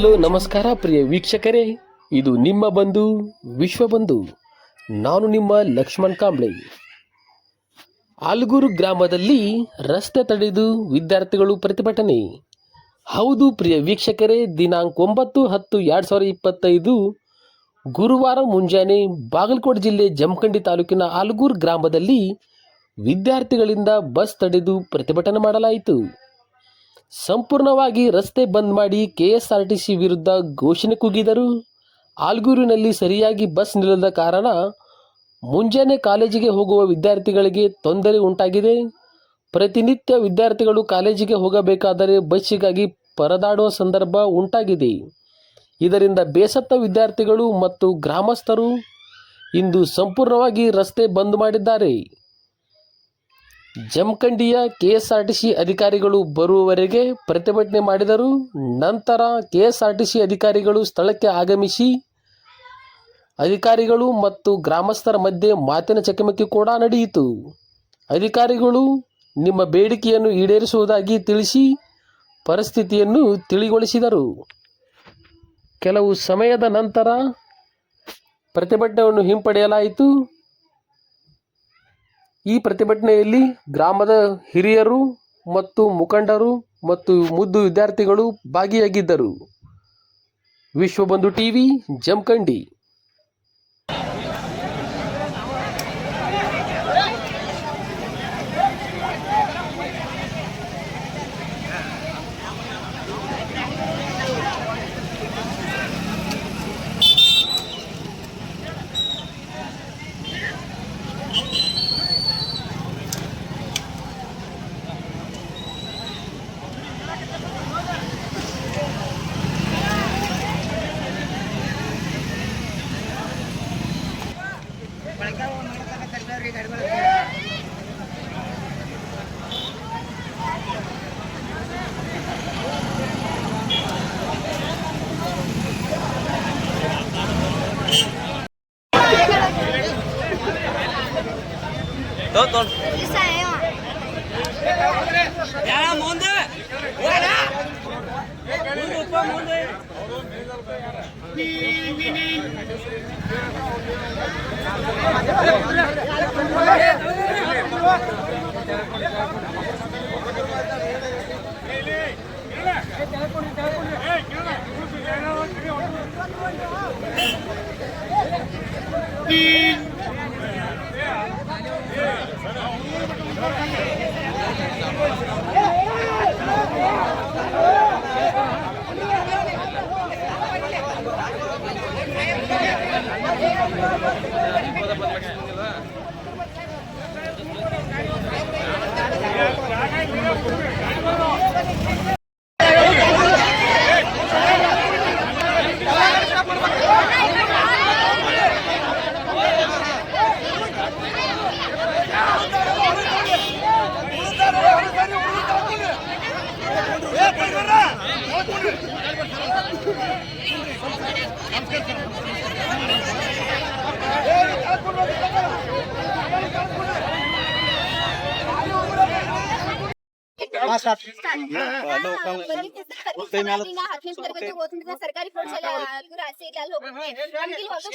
Hello, ನಮಸ್ಕಾರ ಪ್ರಿಯ ವೀಕ್ಷಕರೇ. ಇದು ನಿಮ್ಮ ಬಂಧು ವಿಶ್ವಬಂಧು ನಾನು ನಿಮ್ಮ ಲಕ್ಷ್ಮಣ್ ಕಾಂಬ್ಳೆ. ಆಲ್ಗೂರು ಗ್ರಾಮದಲ್ಲಿ ರಸ್ತೆ ತಡೆದು ವಿದ್ಯಾರ್ಥಿಗಳು ಪ್ರತಿಭಟನೆ. ಹೌದು ಪ್ರಿಯ ವೀಕ್ಷಕರೇ, ದಿನಾಂಕ ಒಂಬತ್ತು ಹತ್ತು ಎರಡು ಸಾವಿರದ ಇಪ್ಪತ್ತೈದು, ಗುರುವಾರ ಮುಂಜಾನೆ ಬಾಗಲಕೋಟೆ ಜಿಲ್ಲೆ ಜಮಖಂಡಿ ತಾಲೂಕಿನ ಆಲ್ಗೂರು ಗ್ರಾಮದಲ್ಲಿ ವಿದ್ಯಾರ್ಥಿಗಳಿಂದ ಬಸ್ ತಡೆದು ಪ್ರತಿಭಟನೆ ಮಾಡಲಾಯಿತು. ಸಂಪೂರ್ಣವಾಗಿ ರಸ್ತೆ ಬಂದ್ ಮಾಡಿ ಕೆಎಸ್ಆರ್ಟಿಸಿ ವಿರುದ್ಧ ಘೋಷಣೆ ಕೂಗಿದರು. ಆಲ್ಗೂರಿನಲ್ಲಿ ಸರಿಯಾಗಿ ಬಸ್ ನಿಲ್ಲದ ಕಾರಣ ಮುಂಜಾನೆ ಕಾಲೇಜಿಗೆ ಹೋಗುವ ವಿದ್ಯಾರ್ಥಿಗಳಿಗೆ ತೊಂದರೆ ಉಂಟಾಗಿದೆ. ಪ್ರತಿನಿತ್ಯ ವಿದ್ಯಾರ್ಥಿಗಳು ಕಾಲೇಜಿಗೆ ಹೋಗಬೇಕಾದರೆ ಬಸ್ಸಿಗಾಗಿ ಪರದಾಡುವ ಸಂದರ್ಭ ಉಂಟಾಗಿದೆ. ಇದರಿಂದ ಬೇಸತ್ತ ವಿದ್ಯಾರ್ಥಿಗಳು ಮತ್ತು ಗ್ರಾಮಸ್ಥರು ಇಂದು ಸಂಪೂರ್ಣವಾಗಿ ರಸ್ತೆ ಬಂದ್ ಮಾಡಿದ್ದಾರೆ. ಜಮಖಂಡಿಯ ಕೆಎಸ್ಆರ್ಟಿಸಿ ಅಧಿಕಾರಿಗಳು ಬರುವವರೆಗೆ ಪ್ರತಿಭಟನೆ ಮಾಡಿದರು ನಂತರ ಕೆಎಸ್ಆರ್ಟಿಸಿ ಅಧಿಕಾರಿಗಳು ಸ್ಥಳಕ್ಕೆ ಆಗಮಿಸಿ ಅಧಿಕಾರಿಗಳು ಮತ್ತು ಗ್ರಾಮಸ್ಥರ ಮಧ್ಯೆ ಮಾತಿನ ಚಕಮಕಿ ಕೂಡ ನಡೆಯಿತು. ಅಧಿಕಾರಿಗಳು ನಿಮ್ಮ ಬೇಡಿಕೆಯನ್ನು ಈಡೇರಿಸುವುದಾಗಿ ತಿಳಿಸಿ ಪರಿಸ್ಥಿತಿಯನ್ನು ತಿಳಿಗೊಳಿಸಿದರು. ಕೆಲವು ಸಮಯದ ನಂತರ ಪ್ರತಿಭಟನೆಯನ್ನು ಹಿಂಪಡೆಯಲಾಯಿತು. ಈ ಪ್ರತಿಭಟನೆಯಲ್ಲಿ ಗ್ರಾಮದ ಹಿರಿಯರು ಮತ್ತು ಮುಖಂಡರು ಮತ್ತು ಮುದ್ದು ವಿದ್ಯಾರ್ಥಿಗಳು ಭಾಗಿಯಾಗಿದ್ದರು. ವಿಶ್ವಬಂಧು ಟಿವಿ ಜಮಖಂಡಿ. ಯಾರ ಮುಂದೆ ಹೋಗಣ. ಮುಂದಪ್ಪ ಮುಂದೆ ಹತ್ತನೇ ತರಗತಿ ಸರ್ಕಾರಿ ಪ್ರೌಢಶಾಲೆ ಆಲ್ಗೂರು ಆಸೆ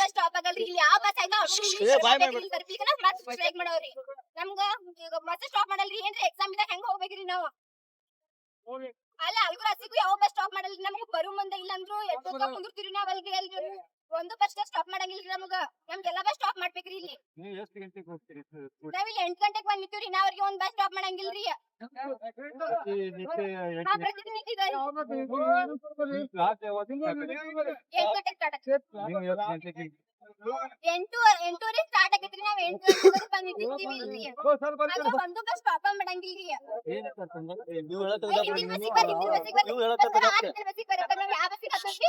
ಬಸ್ ಸ್ಟಾಪ್ ಆಗಲ್ರಿ? ಇಲ್ಲಿ ಯಾವ ಬಸ್ ಸ್ಟ್ರೈಕ್ ಮಾಡವ್ರಿ. ನಮ್ಗ ಮತ್ತೆ ಸ್ಟಾಪ್ ಮಾಡಲ್ರಿ? ಏನ್ರಿ ಎಕ್ಸಾಮ್ ಇದ್ದಾಗ ಹೆಂಗ್ ಹೋಗ್ಬೇಕ್ರಿ ನಾವು? ಅಲ್ಲ ಅಲ್ಗೂರು ಆಸೆಗೂ ಯಾವ ಬಸ್ ಸ್ಟಾಪ್ ಮಾಡಲ್ರಿ? ನಮ್ಗೆ ಬರು ಮುಂದೆ ಇಲ್ಲ ಅಂದ್ರು ಎಷ್ಟೋ ಕುಂದಿರ್ತೀರಿ ನಾವ್ ಅಲ್ರಿ ಅಲ್ರಿ ಒಂದು ಬಸ್ ಸ್ಟಾಪ್ ಮಾಡಂಗಿಲ್ರಿ ನಮಗ. ನಮ್ಗೆಲ್ಲ ಬಸ್ ಸ್ಟಾಪ್ ಮಾಡ್ಬೇಕ್ರಿ ಇಲ್ಲಿ. ನೀವು ಎಷ್ಟು ಗಂಟೆಗೆ ಹೋಗ್ತೀರಿ? ಸ- ಸ್ಕೂಲ್? ನಾವ್ ಇಲ್ಲಿ ಎಂಟ್ ಗಂಟೆಗೆ ಬಂದ್ ನಿಂತೀವ್ರಿ ನಾವ್ ಅವ್ರಿಗೆ ಒಂದ್ ಬಸ್ ಸ್ಟಾಪ್ ಮಾಡಂಗಿಲ್ರಿ ಪ್ರತಿ ನಿತ್ಯ ಎಷ್ಟು ಹಾ ಗಂಟೆ- ಪ್ರತಿದಿನ ಇದೆ ನಿಮ್ ಕ್ಲಾಸ್ ಯಾವತ್ತು start ಆಗುತ್ತೆ? ಎಂಟ್ ಗಂಟೆಗೆ ಸ್ಟಾರ್ಟ್ ಆಗ್ತದೆ. ನೀವು ಎಷ್ಟು ಗಂಟೆಗೆ ಎಂಟು ಎಂಟೂವರೆ ಸ್ಟಾರ್ಟ್ ಆಗೈತ್ರಿ ನಾವ್ ಎಂಟು ಗಂಟೆವರೆಗೆ ಬಂದ್ ನಿಂತಿರ್ತೀವಿ ಇಲ್ರಿ ಆದ್ರೆ ಒಂದು ಬಸ್ ಸ್ಟಾಪ್ ಮಾಡಂಗಿಲ್ರಿ ಏನು ಸರ್ ತೊಂದ್ರೆ? ಹಿಂದಿನ ಬಸ್ಸಿಗೆ ಬರ್ರಿ ಹಿಂದಿನ ಬಸ್ಸಿಗೆ ಬರ್ರಿ ಬರ್ರಿ, ಆ ಹಿಂದಿನ ಬಸ್ಸಿಗೆ ಬರ್ರಿ ಬರ್ರಿ, ನಾವ್ ಯಾವ ಬಸ್ಸಿಗೆ ಹತ್ತೋದ್ರಿ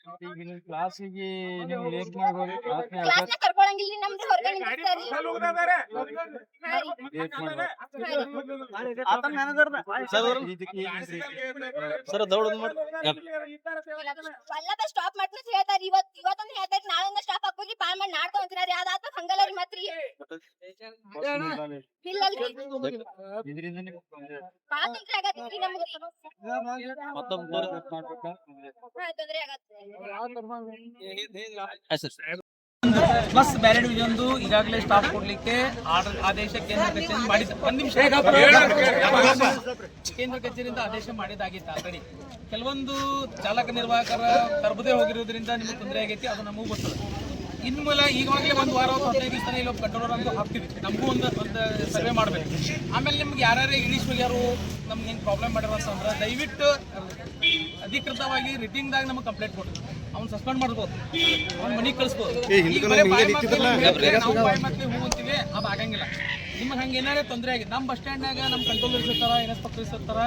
ಏನಂದ್ರೆ ಅವ್ರೊಂದ್ ಎರಡ್ ದಿನ ಹಂಗೆ. ಇರ್ತೈತಿ, ಮತ್ತ್ ಅದಾದ್ಮೇಲೆ ಹಂಗ ಚಾಲೂ ಮಾಡ್ತಾರಿ ಈಗ ನೀವು ಕ್ಲಾಸಿಗೆ ನೀವು ಲೇಟ್ ಮಾಡ್ಬೋದು ಕ್ಲಾಸ್ನಾಗ ಕ್ಲಾಸ್ನ? ಕರ್ಕೊಳಂಗಿಲ್ರಿ ನಮ್ದು ಹೊರಗಡೆ ನಿಂದಿಸ್ತಾರ್ರಿ ಹಾ ರೀ. ಲೇಟ್ ಮಾಡ್ಬೋದು ಇದಕ್ಕೆ ಏನಿದೆ? ಎಲ್ಲ ಸ್ಟಾಪ್ ಮಾಡ್ತೀನಿ ಹೇಳ್ತಾರ ಇವತ್ ಇವತ್ತೊಂದ್ ಹೇಳ್ತಾರ ನಾಳೊಂದ್ ಸ್ಟಾಪ್ ಹಾಕೋರಿ ಬಾಳ್ ಮಾಡಿ ನಾಡ್ಕೊಂಡ್ ಅಂತೀರ ಅದಾದ ಹಂಗಲ್ಲ ರೀ ಮತ್ರಿ. ಬಸ್ ಒಂದು ಬೇರೆ ಡಿವಿಷನ್ದು ಈಗಾಗಲೇ ಸ್ಟಾಪ್ ಕೊಡ್ಲಿಕ್ಕೆ ಆರ್ಡರ್ ಆದೇಶ ಕೇಂದ್ರ ಕಚೇರಿ ಮಾಡಿದ ಒಂದ್ ನಿಮಿಷ. ಕೇಂದ್ರ ಕಚೇರಿಯಿಂದ ಆದೇಶ ಮಾಡಿದಾಗಿತ್ತು ಆಲ್ರೆಡಿ ಕೆಲವೊಂದು ಚಾಲಕ ನಿರ್ವಾಹಕರ ತರಬದೇ ಹೋಗಿರೋದ್ರಿಂದ ನಿಮಗೆ ತೊಂದರೆ ಆಗೈತಿ ಅದು ನಮಗೂ ಗೊತ್ತದ ಇನ್ನು ಮೇಲೆ ಈಗಾಗಲೇ ಒಂದು ವಾರ ಹದಿನೈದು ದಿವಸ ಇಲ್ಲಿ ಕಂಟ್ರೋಲರ್ ಅಂತ ಹಾಕ್ತೀವಿ. ನಮಗೂ ಒಂದು ಒಂದು ಸರ್ವೆ ಮಾಡಬೇಕು. ಆಮೇಲೆ ನಿಮ್ಗೆ ಯಾರ್ಯಾರು ಇಂಗ್ಲೀಷ್ ಯಾರು ನಮ್ಗೆ ಹಿಂಗೆ ಪ್ರಾಬ್ಲಮ್ ಮಾಡಿರೋ ಅಂತಂದ್ರೆ ದಯವಿಟ್ಟು ಅಧಿಕೃತವಾಗಿ ರಿಟಿಂಗ್ದಾಗ ನಮಗೆ ಕಂಪ್ಲೇಂಟ್ ಕೊಡಿ ಅವ್ನು ಸಸ್ಪೆಂಡ್ ಮಾಡ್ಬೋದು. ಅವ್ನ ಮನೆಗೆ ಕಳಿಸ್ಬೋದು. ಹೂ ಅಂತೀವಿ ಅದು ಆಗಂಗಿಲ್ಲ. ನಿಮಗೆ ಹಂಗೆ ಏನಾರೇ ತೊಂದರೆ ಆಗಿದೆ ನಮ್ಮ ಬಸ್ ಸ್ಟ್ಯಾಂಡ್ನಾಗ ನಮ್ಮ ಕಂಟ್ರೋಲರ್ಸ್ ಇರ್ತಾರ ಎಸ್ ಪಕ್ಕ ಇರ್ಸಿರ್ತಾರ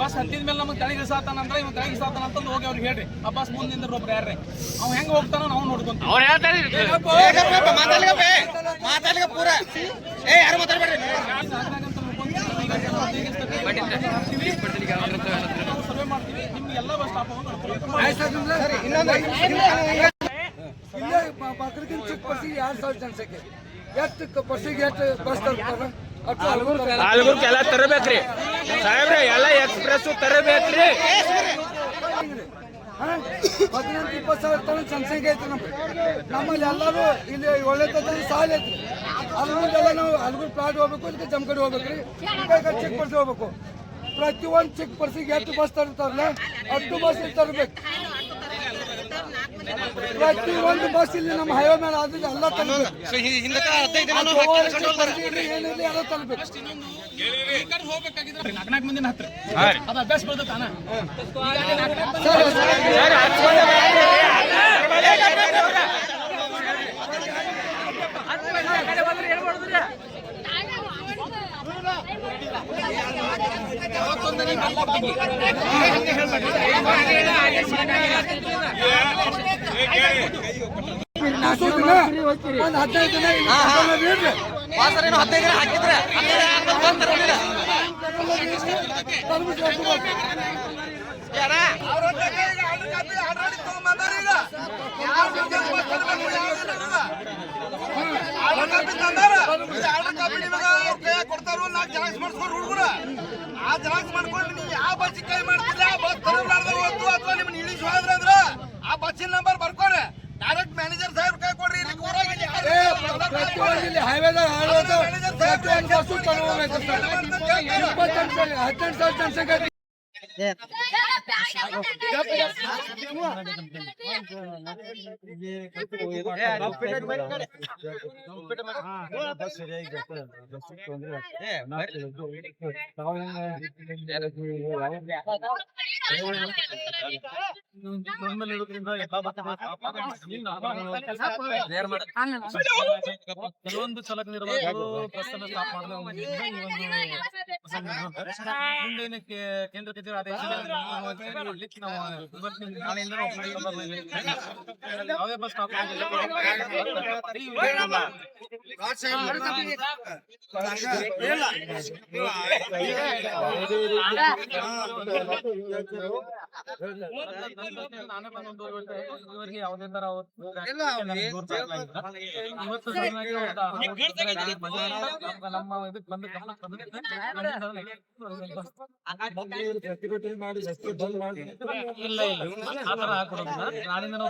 ಬಸ್ ಹತ್ತಿದ ಮೇಲೆ ನಮಗೆ ತಳಿ ಇಳಿಸಾತಾನ ಅಂದ್ರೆ ಇವ್ ತಳಿ ಇಳಿಸಾತಾನ ಅಂತಂದು ಹೋಗಿ ಅವ್ರಿಗೆ ಹೇಳ್ರಿ. ಆ ಬಸ್ ಮುಂದಿಂದ ಒಬ್ರು ಯಾರ್ರಿ? ಅವ್ ಹೆಂಗ್ ಹೋಗ್ತಾನ ನಾವು ನೋಡ್ಕೊಂತೀವಿ. ಅವ್ರು ಹೇಳ್ತಾರೆ ಸರ್ವೆ ಮಾಡ್ತೀವಿ. ನಿಮ್ಗೆ ಎಲ್ಲ ಬಸ್ ಸ್ಟಾಪ್ ಇಲ್ಲೇ ಬಕ್ರಗಿನ್ ಚಿಕ್ಕ ಬಸ್ಸಿಗೆ ಎರಡ್ ಸಾವಿರ ಜನಸಂಖ್ಯೆ ಎಷ್ಟು ಬಸ್ಸಿಗೆ ಎಷ್ಟು ಬಸ್ ತರ್ತಾರ. ತರ- ನಾಲ್ಗುರ್ಕೆಲ್ಲ ತರಬೇಕ್ರಿ. ಸಾಹೇಬ್ರೆ ಎಲ್ಲ ಎಕ್ಸ್ಪ್ರೆಸ್ ತರಬೇಕ್ರಿ? ಹದಿನೆಂಟು ಇಪ್ಪತ್ತು ಸಾವಿರ ತನ ಜನಸಂಖ್ಯೆ ಐತೆ ನಮ್ಗೆ. ನಮ್ಮಲ್ಲಿ ಎಲ್ಲರೂ ಇಲ್ಲಿ ಒಳ್ಳೆ ತನ ಸಾಲ ಐತಿ. ಅಲ್ಗುಂದೆಲ್ಲ ನಾವು ಅಲ್ಗುರ್ ಪ್ಲಾಟ್ ಹೋಗ್ಬೇಕು ಇದಕ್ಕೆ ಜಮಕಡಿ ಹೋಗ್ಬೇಕ್ರಿ. ಚಿಕ್ಕ ಬಸ್ ಹೋಗ್ಬೇಕು ಪ್ರತಿಯೊಂದು ಚಿಕ್ಕ ಪರ್ಸಿಗೆ ಎಷ್ಟು ಬಸ್ ತರ್ತಾರಲ್ಲ ಅಷ್ಟು ಬಸ್ ತರ್ಬೇಕು. ಪ್ರತಿಯೊಂದು ಬಸ್ ಇಲ್ಲಿ ನಮ್ಮ ಹೈವೇ ಮೇಲೆ ಆದ್ರೆ ಎಲ್ಲ ತರಬೇಕು ಏನಿಲ್ಲ ಎಲ್ಲ ಹೋಗ್ಬೇಕಾಗಿದ್ರೆ ನಾಲ್ಕು ನಾಲ್ಕು ಮಂದಿನ ಹತ್ರ. ಅದು ಅಭ್ಯಾಸ ಬರ್ತೈತೆ ತಾನ? ಒಂದು ಹದಿನೈದು ದಿನ ಕರ್ಕೊಂಡು ಇರ್ರಿ. ಆರ್ಡರ್. ಕೊಡ್ತಾರೋ ನಾಲ್ಕು ಜೆರಾಕ್ಸ್ ಮಾಡಿಸ್ಕೊಂಡು ಹುಡುಗರ ಆ ಜೆರಾಕ್ಸ್ ಮಾಡ್ಕೊಂಡು ನೀವು ಯಾವ ಬಸ್ ಕೈ ಮಾಡ್ತಿಲ್ಲ ಆ ಬಸ್ ತರಲಾರ್ದ ಹೋಯ್ತು ಅಥವಾ ನಿಮ್ಮನ್ನ ಇಳಿಸಿ ಹೋದ್ರ ಅಂದ್ರ ಆ ಬಸ್ಸಿನ ನಂಬರ್ ಬರ್ಕೊಡ್ರಿ ಡೈರೆಕ್ಟ್ ಮ್ಯಾನೇಜರ್ ಸಾಹೇಬ್ ಕೈ ಕೊಡ್ರಿ ಇಲ್ಲಿ ಊರಾಗ ಇಲ್ಲಿ ಯಾರು ಏ, ಪ್ರತಿಯೊಂದು ಇಲ್ಲಿ ಹೈವೇದಾಗ ಹಾಳಾದ ಪ್ರತಿಯೊಂದು ಬಸ್ಸು ತಗೊಂಡ್ಬೇಕು ಸರ್. ಇಪ್ಪತ್ತೆಂಟು ಸಾವಿರ ಹದಿನೆಂಟು ಸಾವಿರ ಜನಸಂಖ್ಯೆ ಕೆಲವೊಂದು ಚಾಲಕ ನಿರ್ವಾಹಕರು ಸ್ಟಾಪ್ ಮುಂದೆ ಕೇಂದ್ರ ಕಚೇರಿ ಆದೇಶ ನಾವು ಬಸ್ ಇವರಿಗೆ ಇವತ್ತು ನಮ್ಮ ಮಾಡಿ ಬಂದ್ ಮಾಡಿ ಇಲ್ಲ ಇಲ್ಲ. ಆತರ ತರ ఆనందం